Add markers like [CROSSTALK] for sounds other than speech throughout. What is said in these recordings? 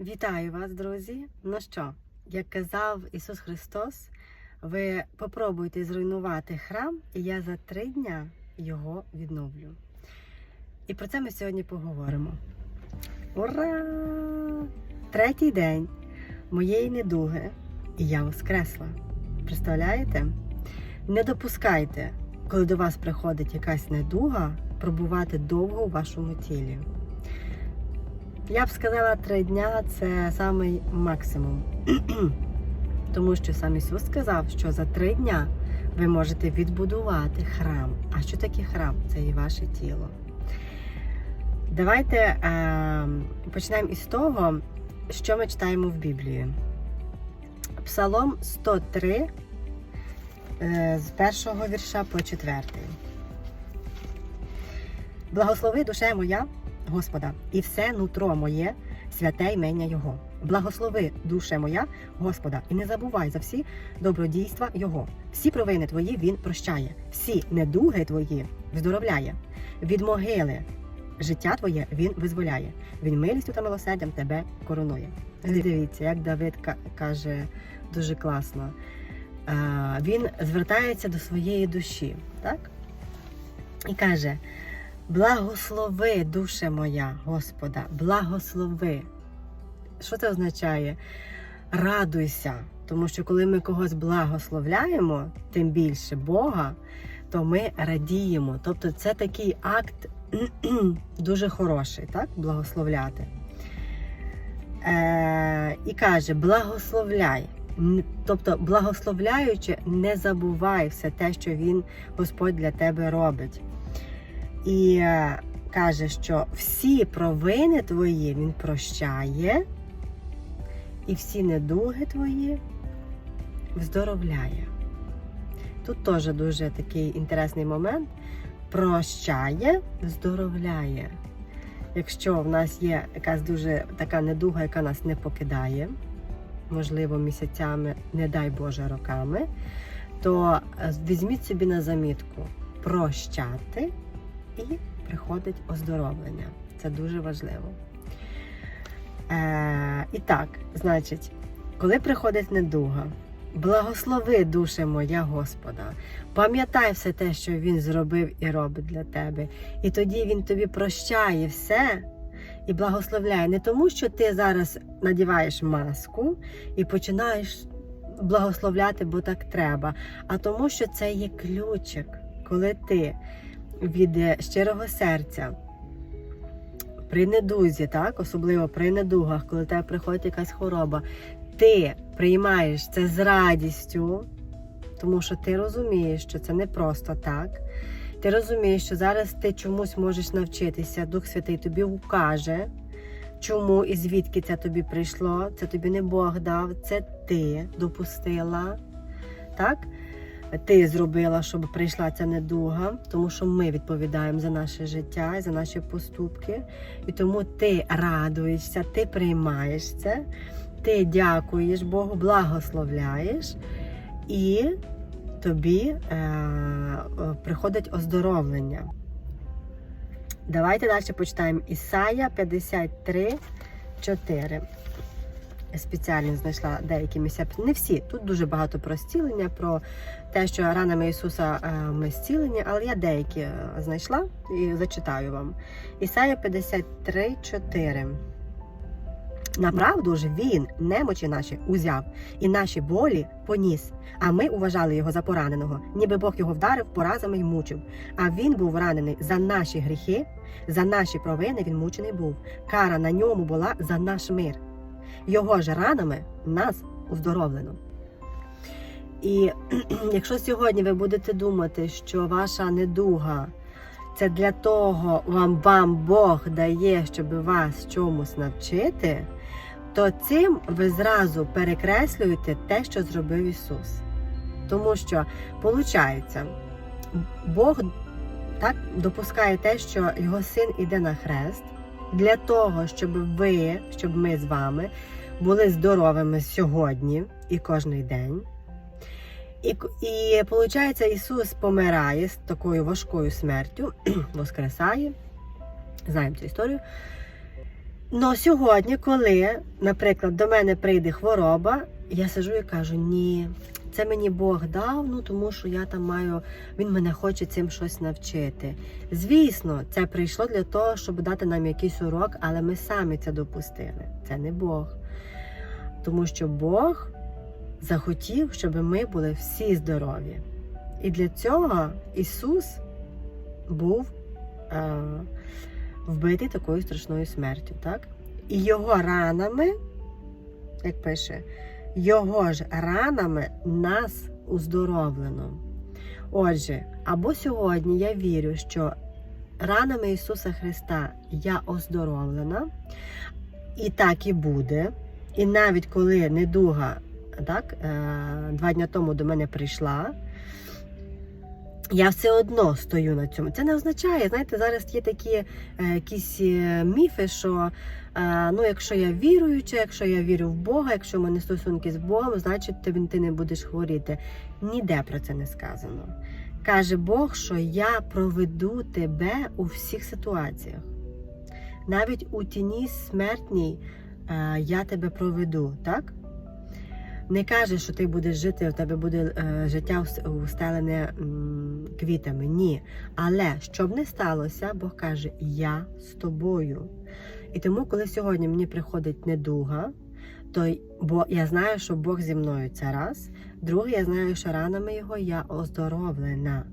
Вітаю вас, друзі! Ну що, як казав Ісус Христос, ви попробуйте зруйнувати храм, і я за три дня його відновлю. І про це ми сьогодні поговоримо. Ура! Третій день моєї недуги, і я воскресла. Представляєте? Не допускайте, коли до вас приходить якась недуга, пробувати довго у вашому тілі. Я б сказала, три дня це самий максимум. [CLEARS THROAT] Тому що сам Ісус сказав, що за три дня ви можете відбудувати храм. А що таке храм? Це і ваше тіло. Давайте е, почнемо із того, що ми читаємо в Біблії. Псалом 103 е, з першого вірша по четвертий. Благослови душе моя Господа, і все нутро моє, святе ймення Його. Благослови, душе моя, Господа, і не забувай за всі добродійства Його. Всі провини твої Він прощає, всі недуги твої вздоровляє. Від могили життя твоє Він визволяє. Він милістю та милосердям тебе коронує. Дивіться, як Давид каже дуже класно. Він звертається до своєї душі, так? І каже. Благослови, душе моя, Господа, благослови. Що це означає? Радуйся. Тому що коли ми когось благословляємо, тим більше Бога, то ми радіємо. Тобто це такий акт [CLEARS THROAT] дуже хороший, так? Благословляти. Е, і каже: благословляй. Тобто, благословляючи, не забувай все те, що Він, Господь для тебе робить. І е, каже, що всі провини твої він прощає, і всі недуги твої вздоровляє. Тут теж дуже такий інтересний момент. Прощає, вздоровляє. Якщо в нас є якась дуже така недуга, яка нас не покидає, можливо, місяцями, не дай Боже, роками, то е, візьміть собі на замітку прощати і приходить оздоровлення. Це дуже важливо. Е, і так, значить, коли приходить недуга, благослови душе моя Господа, пам'ятай все те, що Він зробив і робить для тебе. І тоді Він тобі прощає все і благословляє. Не тому, що ти зараз надіваєш маску і починаєш благословляти, бо так треба, а тому, що це є ключик, коли ти від е, щирого серця. При недузі, так, особливо при недугах, коли тебе приходить якась хвороба, ти приймаєш це з радістю, тому що ти розумієш, що це не просто так. Ти розумієш, що зараз ти чомусь можеш навчитися, Дух Святий тобі укаже, чому і звідки це тобі прийшло. Це тобі не Бог дав, це ти допустила. Так? Ти зробила, щоб прийшла ця недуга, тому що ми відповідаємо за наше життя і за наші поступки. І тому ти радуєшся, ти приймаєш це, ти дякуєш Богу, благословляєш, і тобі е, е, приходить оздоровлення. Давайте далі почитаємо Ісая 53, 4 спеціально знайшла деякі місця. Не всі. Тут дуже багато про зцілення, про те, що ранами Ісуса е, ми зцілені, але я деякі е, знайшла і зачитаю вам. Ісая 53, 4. Направду ж він немочі наші узяв і наші болі поніс. А ми уважали його за пораненого, ніби Бог його вдарив поразами й мучив. А він був ранений за наші гріхи, за наші провини він мучений був. Кара на ньому була за наш мир. Його ж ранами нас уздоровлено. І [CLEARS THROAT] якщо сьогодні ви будете думати, що ваша недуга це для того вам, вам Бог дає, щоб вас чомусь навчити, то цим ви зразу перекреслюєте те, що зробив Ісус. Тому що, виходить, Бог так допускає те, що його син іде на хрест для того, щоб ви, щоб ми з вами були здоровими сьогодні і кожний день. І, і виходить, Ісус помирає з такою важкою смертю, [CLEARS THROAT] воскресає. Знаємо цю історію. Ну сьогодні, коли, наприклад, до мене прийде хвороба, я сижу і кажу, ні, це мені Бог дав, ну тому що я там маю, він мене хоче цим щось навчити. Звісно, це прийшло для того, щоб дати нам якийсь урок, але ми самі це допустили. Це не Бог. Тому що Бог захотів, щоб ми були всі здорові. І для цього Ісус був е, вбитий такою страшною смертю, так? І його ранами, як пише, його ж ранами нас уздоровлено. Отже, або сьогодні я вірю, що ранами Ісуса Христа я оздоровлена, і так і буде. І навіть коли недуга так, е, два дні тому до мене прийшла, я все одно стою на цьому. Це не означає, знаєте, зараз є такі е, якісь е, міфи, що ну, якщо я віруюча, якщо я вірю в Бога, якщо в мене стосунки з Богом, значить ти, не будеш хворіти. Ніде про це не сказано. Каже Бог, що я проведу тебе у всіх ситуаціях. Навіть у тіні смертній я тебе проведу, так? Не каже, що ти будеш жити, у тебе буде е, життя устелене квітами. Ні. Але що б не сталося, Бог каже, я з тобою. І тому, коли сьогодні мені приходить недуга, то бо я знаю, що Бог зі мною це раз. Друге, я знаю, що ранами його я оздоровлена.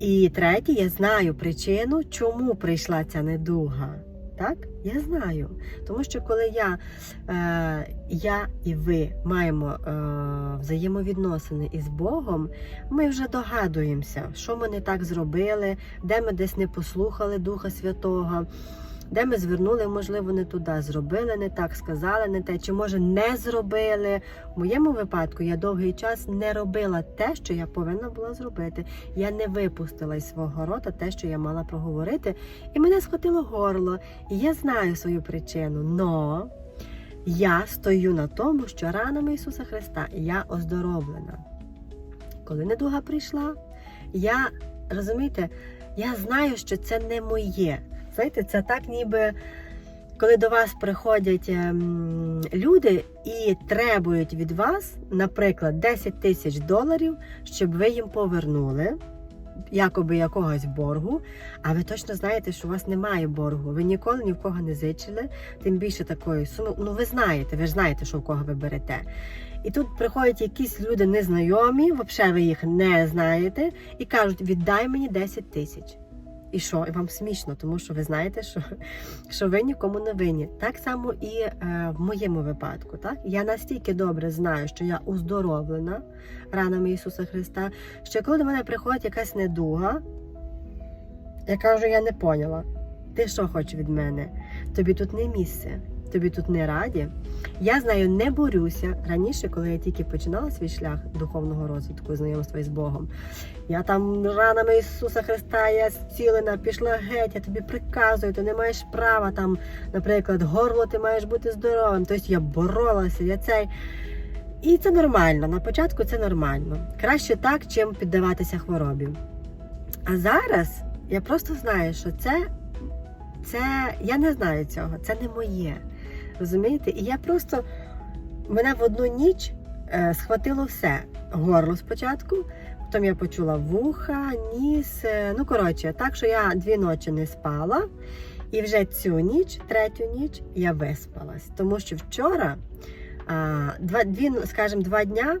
І третє, я знаю причину, чому прийшла ця недуга. Так? Я знаю. Тому що коли я, е, я і ви маємо е, взаємовідносини із Богом, ми вже догадуємося, що ми не так зробили, де ми десь не послухали Духа Святого, де ми звернули, можливо, не туди, зробили не так, сказали не те, чи може не зробили. В моєму випадку я довгий час не робила те, що я повинна була зробити. Я не випустила із свого рота те, що я мала проговорити, і мене схватило горло. І я знаю свою причину. Но я стою на тому, що ранами Ісуса Христа я оздоровлена. Коли недуга прийшла, я розумієте, я знаю, що це не моє. Знаєте, це так, ніби коли до вас приходять ем, люди і требують від вас, наприклад, 10 тисяч доларів, щоб ви їм повернули. Якоби якогось боргу, а ви точно знаєте, що у вас немає боргу. Ви ніколи ні в кого не зичили, тим більше такої суми. Ну ви знаєте, ви ж знаєте, що в кого ви берете. І тут приходять якісь люди незнайомі, взагалі ви їх не знаєте, і кажуть, віддай мені 10 тисяч. І що? І вам смішно, тому що ви знаєте, що, що ви нікому не винні. Так само і е, в моєму випадку. Так? Я настільки добре знаю, що я уздоровлена ранами Ісуса Христа, що коли до мене приходить якась недуга, я кажу, я не поняла. Ти що хочеш від мене? Тобі тут не місце, тобі тут не раді. Я з нею не борюся. Раніше, коли я тільки починала свій шлях духовного розвитку, знайомства із Богом, я там ранами Ісуса Христа, я зцілена, пішла геть, я тобі приказую, ти не маєш права там, наприклад, горло, ти маєш бути здоровим. Тобто я боролася, я цей. І це нормально. На початку це нормально. Краще так, чим піддаватися хворобі. А зараз я просто знаю, що це, це я не знаю цього, це не моє. Розумієте? І я просто мене в одну ніч е, схватило все. Горло спочатку, потім я почула вуха, ніс. е, ну, коротше, так що я дві ночі не спала. І вже цю ніч, третю ніч, я виспалась. Тому що вчора, а, два, дві, скажімо, два дня,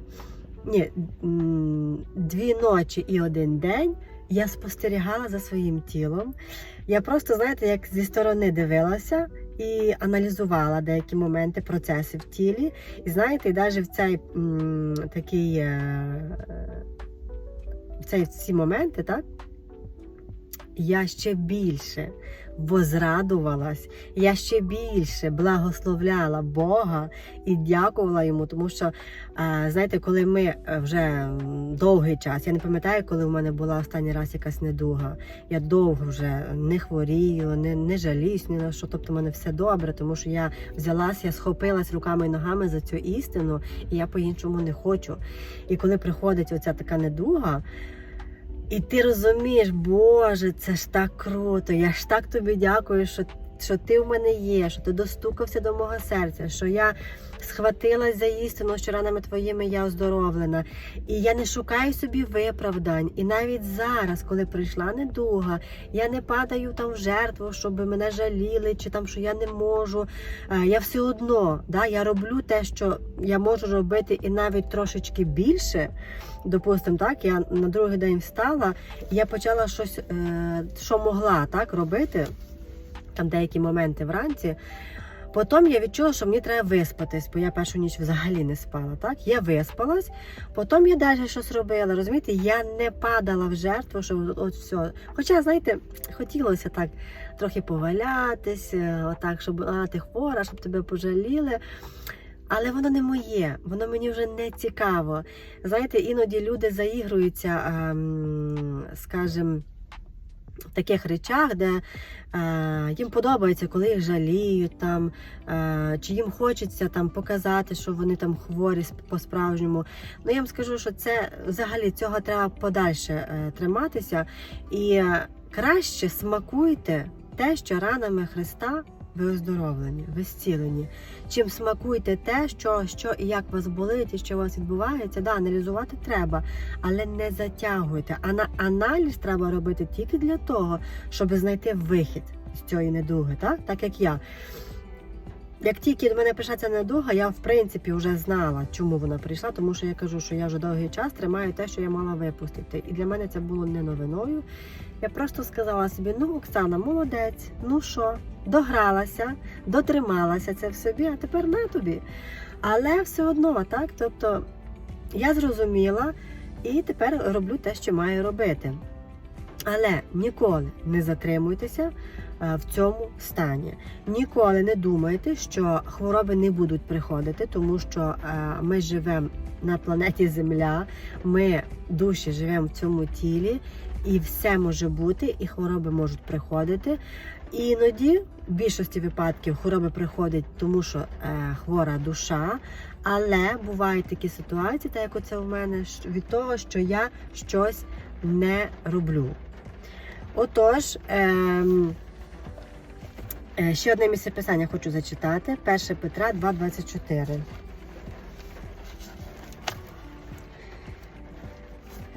ні, дві ночі і один день я спостерігала за своїм тілом. Я просто, знаєте, як зі сторони дивилася і аналізувала деякі моменти, процеси в тілі. І знаєте, навіть в цей м, такий е, в ці моменти, так? Я ще більше возрадувалась, я ще більше благословляла Бога і дякувала йому, тому що, знаєте, коли ми е, вже довгий час, я не пам'ятаю, коли в мене була останній раз якась недуга. Я довго вже не хворію, не, не жаліюсь ні на що. Тобто, в мене все добре, тому що я взялась, я схопилась руками і ногами за цю істину, і я по-іншому не хочу. І коли приходить оця така недуга. І ти розумієш, Боже, це ж так круто. Я ж так тобі дякую, що, що ти в мене є, що ти достукався до мого серця, що я схватилась за істину, що ранами твоїми я оздоровлена. І я не шукаю собі виправдань. І навіть зараз, коли прийшла недуга, я не падаю там в жертву, щоб мене жаліли, чи там що я не можу. Е, Я все одно да, я роблю те, що я можу робити, і навіть трошечки більше. Допустимо, так, я на другий день встала, і я почала щось, е, що могла так робити, там деякі моменти вранці. Потім я відчула, що мені треба виспатись, бо я першу ніч взагалі не спала. Так? Я виспалась, потім я далі щось робила. Розумієте, я не падала в жертву, що от, все. Хоча, знаєте, хотілося так трохи повалятись, е, отак, щоб а, ти хвора, щоб тебе пожаліли. Але воно не моє, воно мені вже не цікаво. Знаєте, іноді люди заігруються, скажімо, в таких речах, де е, їм подобається, коли їх жаліють, там, е, чи їм хочеться там, показати, що вони там хворі по-справжньому. Ну я вам скажу, що це взагалі цього треба подальше е, триматися. І е, краще смакуйте те, що ранами Христа ви оздоровлені, ви зцілені. Чим смакуйте те, що, що і як вас болить, і що у вас відбувається, да, аналізувати треба, але не затягуйте. А на аналіз треба робити тільки для того, щоб знайти вихід з цієї недуги, так, так як я. Як тільки до мене ця недуга, я в принципі вже знала, чому вона прийшла, тому що я кажу, що я вже довгий час тримаю те, що я мала випустити. І для мене це було не новиною. Я просто сказала собі: ну, Оксана, молодець, ну що, догралася, дотрималася це в собі, а тепер на тобі. Але все одно, так? Тобто я зрозуміла і тепер роблю те, що маю робити. Але ніколи не затримуйтеся в цьому стані. Ніколи не думайте, що хвороби не будуть приходити, тому що е, ми живемо на планеті Земля, ми душі живемо в цьому тілі, і все може бути, і хвороби можуть приходити. І іноді в більшості випадків хвороби приходять, тому що е, хвора душа. Але бувають такі ситуації, так як оце в мене, від того, що я щось не роблю. Отож, е, ще одне місце писання хочу зачитати. 1 Петра 2,24.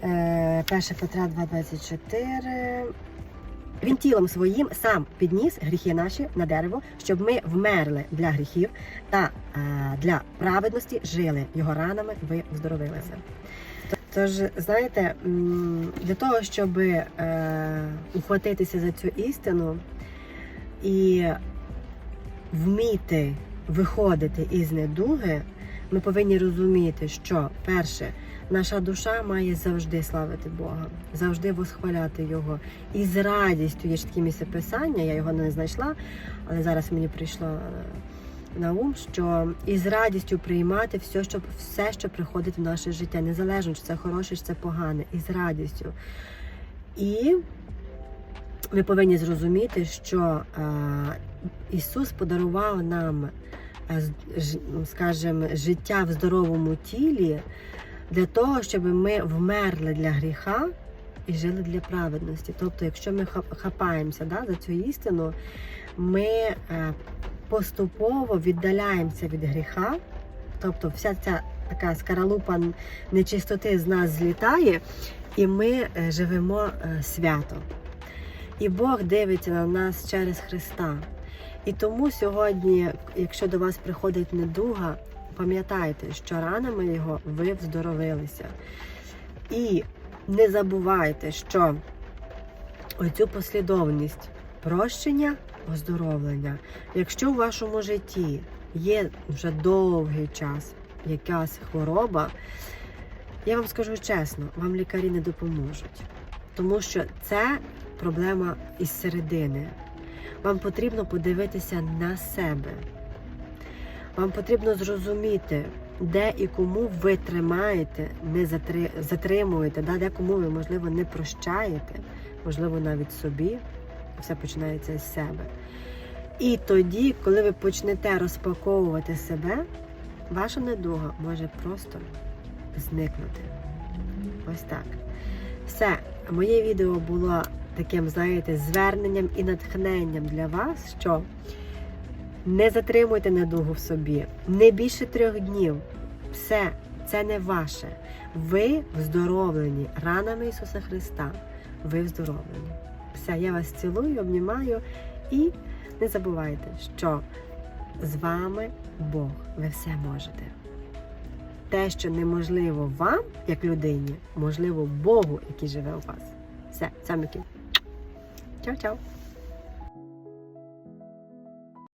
Е, 1 Петра 2,24. Він тілом своїм сам підніс гріхи наші на дерево, щоб ми вмерли для гріхів та е, для праведності жили його ранами, ви оздоровилися. Тож, знаєте, для того, щоб е, ухватитися за цю істину і вміти виходити із недуги, ми повинні розуміти, що перше, наша душа має завжди славити Бога, завжди восхваляти Його. І з радістю є ж такі місце писання, я його не знайшла, але зараз мені прийшло е, на ум, що із радістю приймати все, що, все, що приходить в наше життя, незалежно, чи це хороше, чи це погане, із радістю. І ми повинні зрозуміти, що е, Ісус подарував нам, е, скажімо, життя в здоровому тілі для того, щоб ми вмерли для гріха і жили для праведності. Тобто, якщо ми хапаємося да, за цю істину, ми е, поступово віддаляємося від гріха, тобто вся ця така скаралупа нечистоти з нас злітає, і ми живемо свято. І Бог дивиться на нас через Христа. І тому сьогодні, якщо до вас приходить недуга, пам'ятайте, що ранами його ви вздоровилися. І не забувайте, що оцю послідовність прощення, оздоровлення, якщо в вашому житті є вже довгий час якась хвороба, я вам скажу чесно, вам лікарі не допоможуть. Тому що це проблема із середини. Вам потрібно подивитися на себе. Вам потрібно зрозуміти, де і кому ви тримаєте, не затри- затримуєте, да, де кому ви, можливо, не прощаєте, можливо, навіть собі. Все починається з себе. І тоді, коли ви почнете розпаковувати себе, ваша недуга може просто зникнути. Ось так. Все, моє відео було таким, знаєте, зверненням і натхненням для вас, що не затримуйте недугу в собі, не більше трьох днів. Все, це не ваше. Ви вздоровлені ранами Ісуса Христа. Ви вздоровлені. Все, я вас цілую, обнімаю і не забувайте, що з вами Бог. Ви все можете. Те, що неможливо вам, як людині, можливо Богу, який живе у вас. Все, 成交。